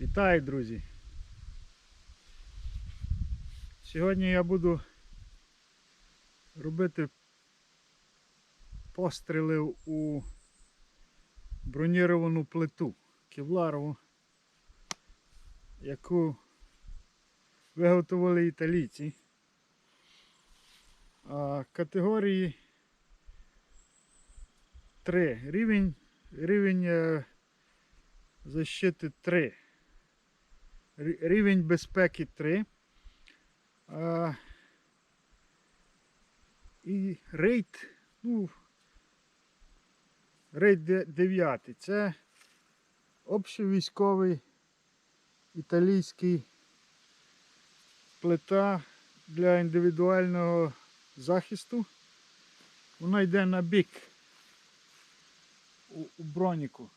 Вітаю, друзі! Сьогодні я буду робити постріли у броніровану плиту кевларову, яку виготовили італійці. Категорії 3. Рівень, рівень е, защити 3. Рі- Рівень безпеки 3. А, і рейд, ну, рейд 9. Це общовійськовий італійський плита для індивідуального захисту. Вона йде на бік у броніку.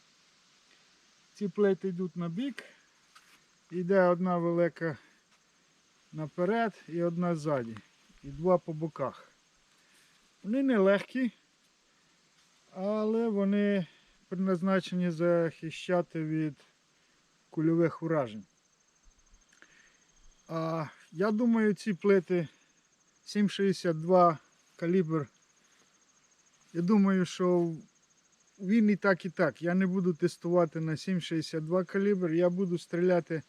Ці плити йдуть на бік. Йде одна велика наперед і одна ззаді. І два по боках. Вони не легкі, але вони предназначені захищати від кульових уражень. А я думаю, ці плити 7,62 калібр. Я думаю, що він і так, і так. Я не буду тестувати на 7,62 калібр, я буду стріляти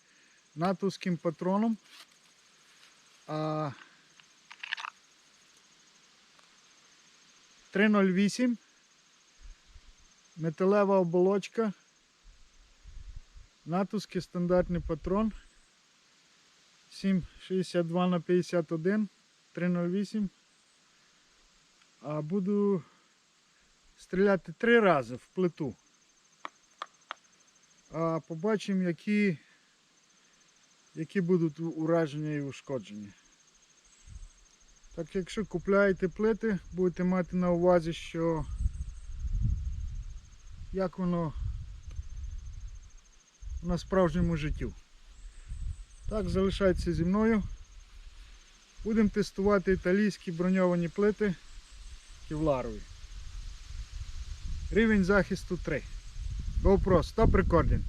натовським патроном. А 308 металева оболочка. Натовський стандартний патрон. 7,62 на 51, 308. А буду стріляти три рази в плиту. А побачимо, які, які будуть ураження і ушкодження. Так, якщо купляєте плити, будете мати на увазі, що як воно на справжньому життю. Так, залишайтеся зі мною. Будемо тестувати італійські броньовані плити кевларові. Рівень захисту 3. GoPro, стоп рекординг.